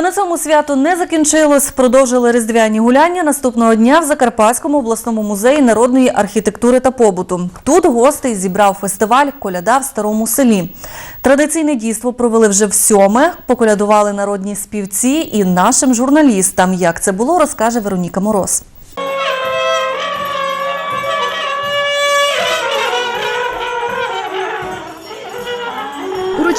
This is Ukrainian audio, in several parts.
Та на цьому свято не закінчилось. Продовжили різдвяні гуляння наступного дня в Закарпатському обласному музеї народної архітектури та побуту. Тут гостей зібрав фестиваль Коляда в старому селі. Традиційне дійство провели вже в сьоме. Поколядували народні співці і нашим журналістам. Як це було, розкаже Вероніка Мороз.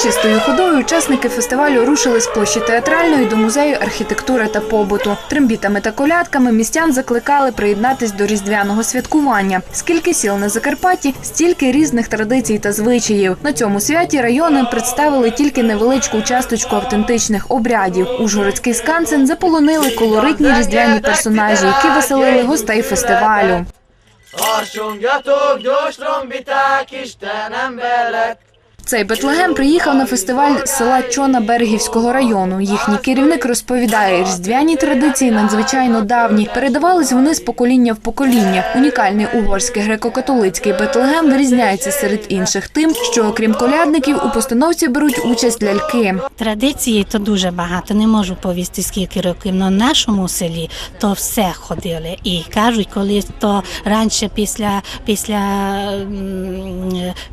Урочистою ходою учасники фестивалю рушили з площі театральної до музею архітектури та побуту. Трембітами та колядками містян закликали приєднатись до різдвяного святкування. Скільки сіл на Закарпатті, стільки різних традицій та звичаїв. На цьому святі райони представили тільки невеличку часточку автентичних обрядів. Ужгородський скансен заполонили колоритні різдвяні персонажі, які веселили гостей фестивалю. Harsongjatok, gyors trombiták, Istenem velek! Цей Бетлегем приїхав на фестиваль села Чона Берегівського району. Їхній керівник розповідає, різдвяні традиції надзвичайно давні. Передавались вони з покоління в покоління. Унікальний угорський греко-католицький Бетлегем вирізняється серед інших тим, що окрім колядників у постановці беруть участь ляльки. Традиції то дуже багато. Не можу повісти скільки років. в нашому селі то все ходили. І кажуть, коли то раніше після, після,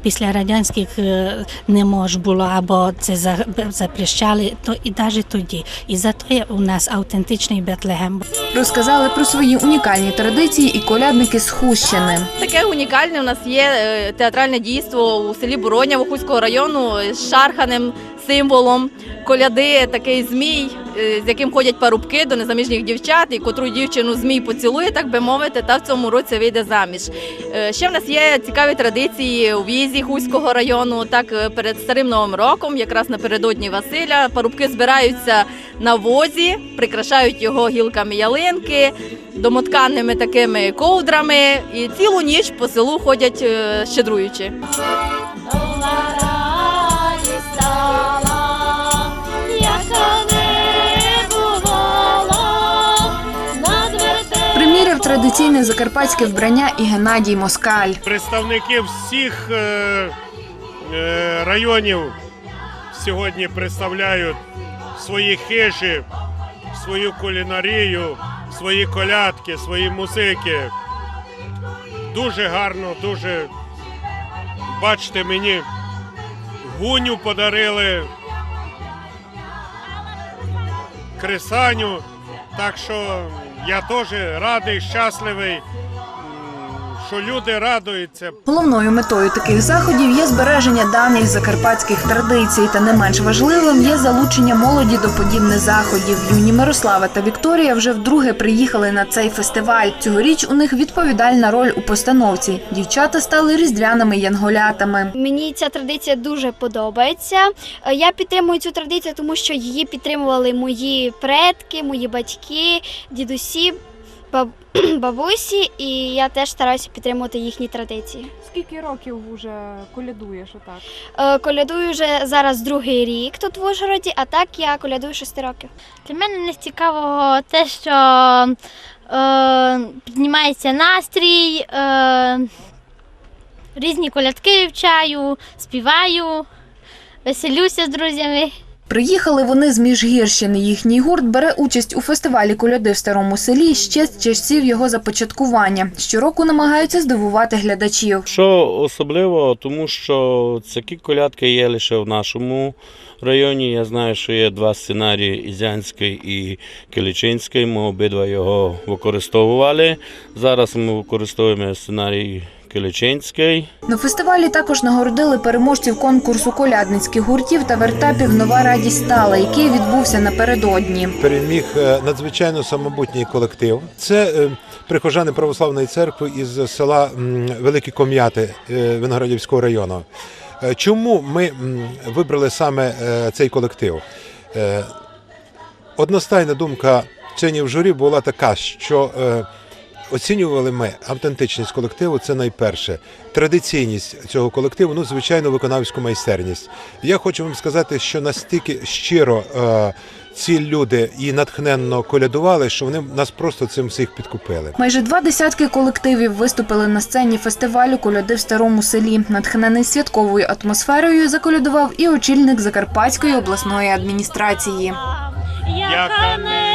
після радянських е, не мож було, або це за- запрещали, то і навіть тоді. І зато є у нас автентичний Бетлегем. Розказали про свої унікальні традиції і колядники з Хущини. Таке унікальне у нас є е, театральне дійство у селі Бороня Вохуського району з шарханим символом коляди, такий змій, е, з яким ходять парубки до незаміжніх дівчат, і котру дівчину змій поцілує, так би мовити, та в цьому році вийде заміж. Е, Ще в нас є цікаві традиції у в'їзді Хуського району. Так е, перед старим новим роком, якраз напередодні Василя, парубки збираються на возі, прикрашають його гілками ялинки, домотканими такими ковдрами, і цілу ніч по селу ходять щедруючи. Традиційне закарпатське вбрання і Геннадій Москаль. Представники всіх е, е, районів сьогодні представляють свої хижі, свою кулінарію, свої колядки, свої музики. Дуже гарно, дуже бачите, мені гуню подарили, крисаню. Так що я теж радий, щасливий, що люди радуються. Головною метою таких заходів є збереження давніх закарпатських традицій, та не менш важливим є залучення молоді до подібних заходів. Юні Мирослава та Вікторія вже вдруге приїхали на цей фестиваль. Цьогоріч у них відповідальна роль у постановці. Дівчата стали різдвяними янголятами. Мені ця традиція дуже подобається. Я підтримую цю традицію, тому що її підтримували мої предки, мої батьки, дідусі, бабусі, і я теж стараюся підтримувати їхні традиції. Скільки років вже колядуєш отак? Е, Колядую вже зараз другий рік тут в Ужгороді, а так я колядую 6 років. Для мене не цікаво те, що е, піднімається настрій, е, різні колядки вивчаю, співаю, веселюся з друзями. Приїхали вони з Міжгірщини. Їхній гурт бере участь у фестивалі коляди в старому селі ще з часів його започаткування. Щороку намагаються здивувати глядачів. Що особливо, тому що такі колядки є лише в нашому районі. Я знаю, що є два сценарії Ізянський і Киличинський. Ми обидва його використовували. Зараз ми використовуємо сценарій Киличинський. На фестивалі також нагородили переможців конкурсу колядницьких гуртів та вертепів Нова радість стала, який відбувся напередодні. переміг е, надзвичайно самобутній колектив. Це е, прихожани православної церкви із села Великі Ком'яти е, Виноградівського району. Чому ми вибрали саме цей колектив? Одностайна думка членів журі була така, що оцінювали ми автентичність колективу. Це найперше. Традиційність цього колективу, ну звичайно, виконавську майстерність. Я хочу вам сказати, що настільки щиро е, ці люди і натхненно колядували, що вони нас просто цим всіх підкупили. Майже два десятки колективів виступили на сцені фестивалю Коляди в старому селі. Натхнений святковою атмосферою заколядував і очільник Закарпатської обласної адміністрації. яка небо